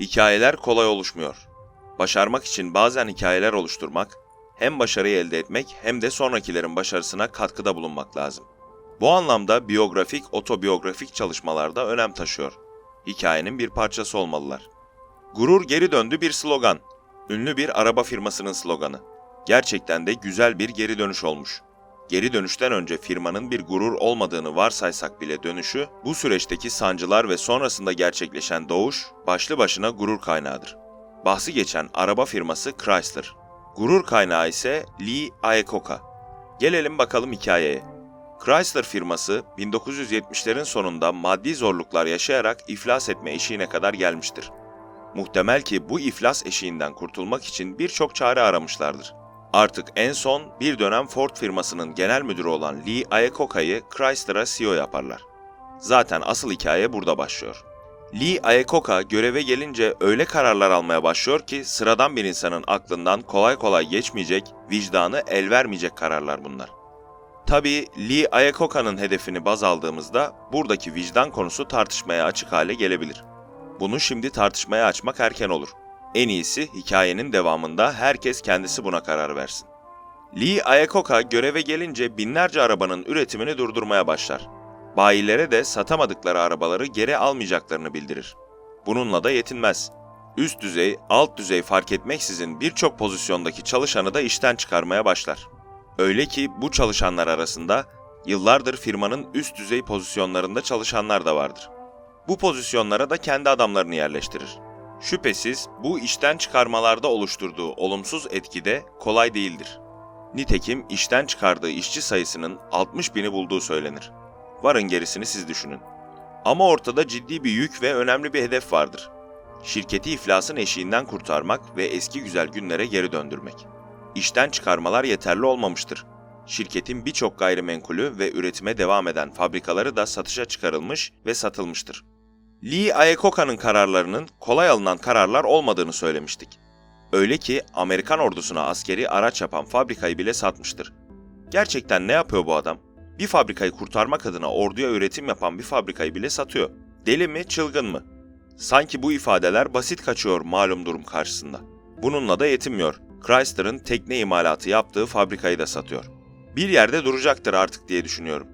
Hikayeler kolay oluşmuyor. Başarmak için bazen hikayeler oluşturmak, hem başarıyı elde etmek hem de sonrakilerin başarısına katkıda bulunmak lazım. Bu anlamda biyografik, otobiyografik çalışmalarda önem taşıyor. Hikayenin bir parçası olmalılar. Gurur geri döndü bir slogan. Ünlü bir araba firmasının sloganı. Gerçekten de güzel bir geri dönüş olmuş. Geri dönüşten önce firmanın bir gurur olmadığını varsaysak bile dönüşü, bu süreçteki sancılar ve sonrasında gerçekleşen doğuş başlı başına gurur kaynağıdır. Bahsi geçen araba firması Chrysler. Gurur kaynağı ise Lee Iacocca. Gelelim bakalım hikayeye. Chrysler firması 1970'lerin sonunda maddi zorluklar yaşayarak iflas etme eşiğine kadar gelmiştir. Muhtemel ki bu iflas eşiğinden kurtulmak için birçok çare aramışlardır. Artık en son bir dönem Ford firmasının genel müdürü olan Lee Iacocca'yı Chrysler'a CEO yaparlar. Zaten asıl hikaye burada başlıyor. Lee Iacocca göreve gelince öyle kararlar almaya başlıyor ki sıradan bir insanın aklından kolay kolay geçmeyecek, vicdanı el vermeyecek kararlar bunlar. Tabii Lee Iacocca'nın hedefini baz aldığımızda buradaki vicdan konusu tartışmaya açık hale gelebilir. Bunu şimdi tartışmaya açmak erken olur. En iyisi hikayenin devamında herkes kendisi buna karar versin. Lee Iacocca göreve gelince binlerce arabanın üretimini durdurmaya başlar. Bayilere de satamadıkları arabaları geri almayacaklarını bildirir. Bununla da yetinmez. Üst düzey, alt düzey fark etmeksizin birçok pozisyondaki çalışanı da işten çıkarmaya başlar. Öyle ki bu çalışanlar arasında yıllardır firmanın üst düzey pozisyonlarında çalışanlar da vardır. Bu pozisyonlara da kendi adamlarını yerleştirir. Şüphesiz bu işten çıkarmalarda oluşturduğu olumsuz etki de kolay değildir. Nitekim işten çıkardığı işçi sayısının 60 bini bulduğu söylenir. Varın gerisini siz düşünün. Ama ortada ciddi bir yük ve önemli bir hedef vardır. Şirketi iflasın eşiğinden kurtarmak ve eski güzel günlere geri döndürmek. İşten çıkarmalar yeterli olmamıştır. Şirketin birçok gayrimenkulü ve üretime devam eden fabrikaları da satışa çıkarılmış ve satılmıştır. Lee Iacocca'nın kararlarının kolay alınan kararlar olmadığını söylemiştik. Öyle ki Amerikan ordusuna askeri araç yapan fabrikayı bile satmıştır. Gerçekten ne yapıyor bu adam? Bir fabrikayı kurtarmak adına orduya üretim yapan bir fabrikayı bile satıyor. Deli mi, çılgın mı? Sanki bu ifadeler basit kaçıyor malum durum karşısında. Bununla da yetinmiyor. Chrysler'ın tekne imalatı yaptığı fabrikayı da satıyor. Bir yerde duracaktır artık diye düşünüyorum.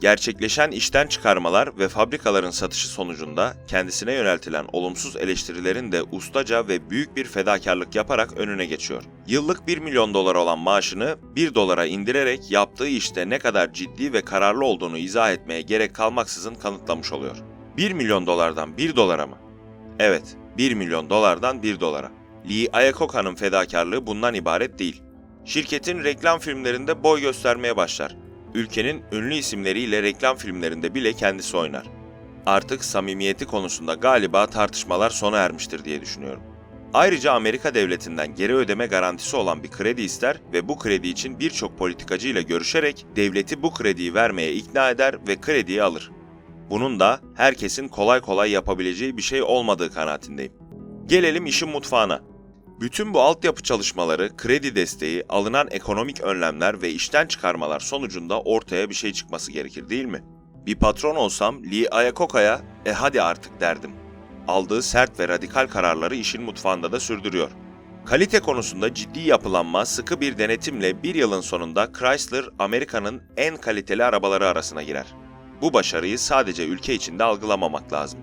Gerçekleşen işten çıkarmalar ve fabrikaların satışı sonucunda kendisine yöneltilen olumsuz eleştirilerin de ustaca ve büyük bir fedakarlık yaparak önüne geçiyor. Yıllık 1 milyon dolar olan maaşını 1 dolara indirerek yaptığı işte ne kadar ciddi ve kararlı olduğunu izah etmeye gerek kalmaksızın kanıtlamış oluyor. 1 milyon dolardan 1 dolara mı? Evet, 1 milyon dolardan 1 dolara. Lee Iacocca'nın fedakarlığı bundan ibaret değil. Şirketin reklam filmlerinde boy göstermeye başlar ülkenin ünlü isimleriyle reklam filmlerinde bile kendisi oynar. Artık samimiyeti konusunda galiba tartışmalar sona ermiştir diye düşünüyorum. Ayrıca Amerika devletinden geri ödeme garantisi olan bir kredi ister ve bu kredi için birçok politikacı ile görüşerek devleti bu krediyi vermeye ikna eder ve krediyi alır. Bunun da herkesin kolay kolay yapabileceği bir şey olmadığı kanaatindeyim. Gelelim işin mutfağına. Bütün bu altyapı çalışmaları, kredi desteği, alınan ekonomik önlemler ve işten çıkarmalar sonucunda ortaya bir şey çıkması gerekir değil mi? Bir patron olsam Lee Iacocca'ya e hadi artık derdim. Aldığı sert ve radikal kararları işin mutfağında da sürdürüyor. Kalite konusunda ciddi yapılanma, sıkı bir denetimle bir yılın sonunda Chrysler Amerika'nın en kaliteli arabaları arasına girer. Bu başarıyı sadece ülke içinde algılamamak lazım.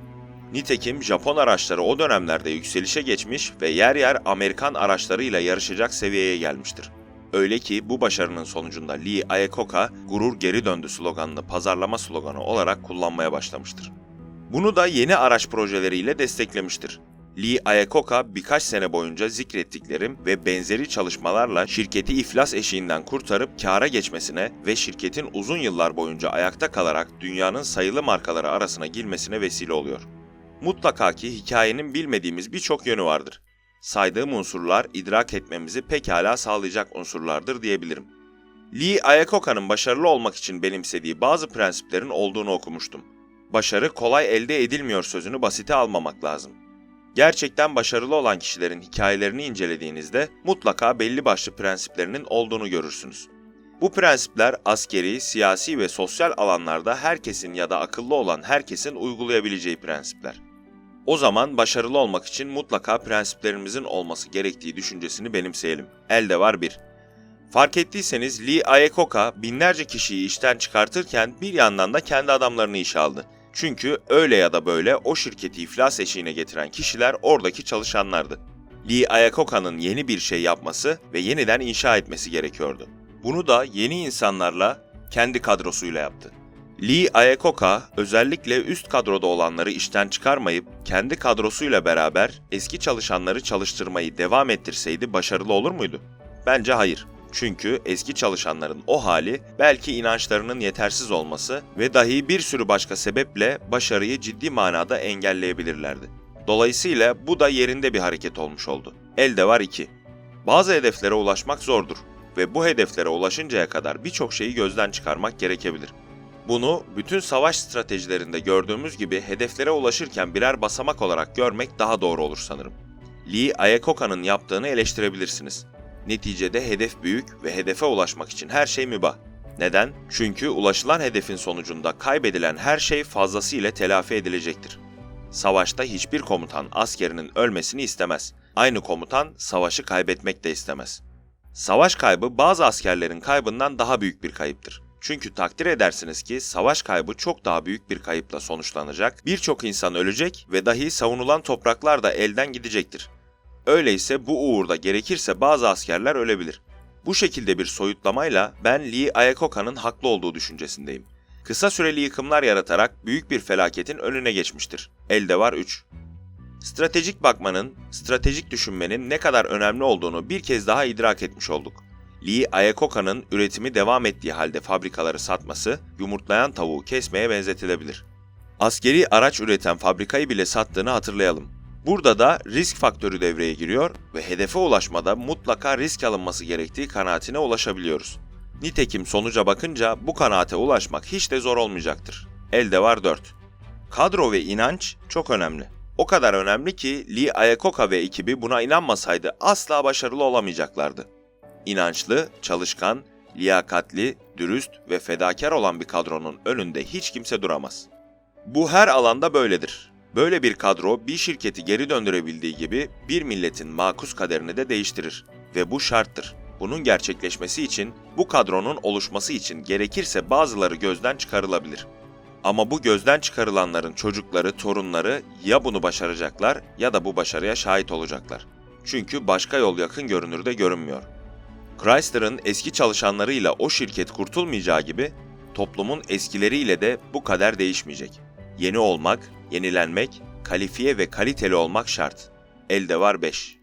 Nitekim Japon araçları o dönemlerde yükselişe geçmiş ve yer yer Amerikan araçlarıyla yarışacak seviyeye gelmiştir. Öyle ki bu başarının sonucunda Lee Iacocca gurur geri döndü sloganını pazarlama sloganı olarak kullanmaya başlamıştır. Bunu da yeni araç projeleriyle desteklemiştir. Lee Iacocca birkaç sene boyunca zikrettiklerim ve benzeri çalışmalarla şirketi iflas eşiğinden kurtarıp kâra geçmesine ve şirketin uzun yıllar boyunca ayakta kalarak dünyanın sayılı markaları arasına girmesine vesile oluyor. Mutlaka ki hikayenin bilmediğimiz birçok yönü vardır. Saydığım unsurlar idrak etmemizi pekala sağlayacak unsurlardır diyebilirim. Lee Iacocca'nın başarılı olmak için benimsediği bazı prensiplerin olduğunu okumuştum. Başarı kolay elde edilmiyor sözünü basite almamak lazım. Gerçekten başarılı olan kişilerin hikayelerini incelediğinizde mutlaka belli başlı prensiplerinin olduğunu görürsünüz. Bu prensipler askeri, siyasi ve sosyal alanlarda herkesin ya da akıllı olan herkesin uygulayabileceği prensipler. O zaman başarılı olmak için mutlaka prensiplerimizin olması gerektiği düşüncesini benimseyelim. Elde var 1. Fark ettiyseniz Lee Iacocca binlerce kişiyi işten çıkartırken bir yandan da kendi adamlarını işe aldı. Çünkü öyle ya da böyle o şirketi iflas eşiğine getiren kişiler oradaki çalışanlardı. Lee Iacoca'nın yeni bir şey yapması ve yeniden inşa etmesi gerekiyordu. Bunu da yeni insanlarla, kendi kadrosuyla yaptı. Lee Iacocca özellikle üst kadroda olanları işten çıkarmayıp kendi kadrosuyla beraber eski çalışanları çalıştırmayı devam ettirseydi başarılı olur muydu? Bence hayır. Çünkü eski çalışanların o hali belki inançlarının yetersiz olması ve dahi bir sürü başka sebeple başarıyı ciddi manada engelleyebilirlerdi. Dolayısıyla bu da yerinde bir hareket olmuş oldu. Elde var 2. Bazı hedeflere ulaşmak zordur ve bu hedeflere ulaşıncaya kadar birçok şeyi gözden çıkarmak gerekebilir. Bunu bütün savaş stratejilerinde gördüğümüz gibi hedeflere ulaşırken birer basamak olarak görmek daha doğru olur sanırım. Lee Iacoca'nın yaptığını eleştirebilirsiniz. Neticede hedef büyük ve hedefe ulaşmak için her şey mübah. Neden? Çünkü ulaşılan hedefin sonucunda kaybedilen her şey fazlasıyla telafi edilecektir. Savaşta hiçbir komutan askerinin ölmesini istemez. Aynı komutan savaşı kaybetmek de istemez. Savaş kaybı bazı askerlerin kaybından daha büyük bir kayıptır. Çünkü takdir edersiniz ki savaş kaybı çok daha büyük bir kayıpla sonuçlanacak, birçok insan ölecek ve dahi savunulan topraklar da elden gidecektir. Öyleyse bu uğurda gerekirse bazı askerler ölebilir. Bu şekilde bir soyutlamayla ben Lee Iacoca'nın haklı olduğu düşüncesindeyim. Kısa süreli yıkımlar yaratarak büyük bir felaketin önüne geçmiştir. Elde var 3. Stratejik bakmanın, stratejik düşünmenin ne kadar önemli olduğunu bir kez daha idrak etmiş olduk. Lee Iacoca'nın üretimi devam ettiği halde fabrikaları satması, yumurtlayan tavuğu kesmeye benzetilebilir. Askeri araç üreten fabrikayı bile sattığını hatırlayalım. Burada da risk faktörü devreye giriyor ve hedefe ulaşmada mutlaka risk alınması gerektiği kanaatine ulaşabiliyoruz. Nitekim sonuca bakınca bu kanaate ulaşmak hiç de zor olmayacaktır. Elde var 4. Kadro ve inanç çok önemli. O kadar önemli ki Lee Iacocca ve ekibi buna inanmasaydı asla başarılı olamayacaklardı. İnançlı, çalışkan, liyakatli, dürüst ve fedakar olan bir kadronun önünde hiç kimse duramaz. Bu her alanda böyledir. Böyle bir kadro bir şirketi geri döndürebildiği gibi bir milletin makus kaderini de değiştirir ve bu şarttır. Bunun gerçekleşmesi için, bu kadronun oluşması için gerekirse bazıları gözden çıkarılabilir. Ama bu gözden çıkarılanların çocukları, torunları ya bunu başaracaklar ya da bu başarıya şahit olacaklar. Çünkü başka yol yakın görünürde görünmüyor. Chrysler'ın eski çalışanlarıyla o şirket kurtulmayacağı gibi toplumun eskileriyle de bu kader değişmeyecek. Yeni olmak, yenilenmek, kalifiye ve kaliteli olmak şart. Elde var 5.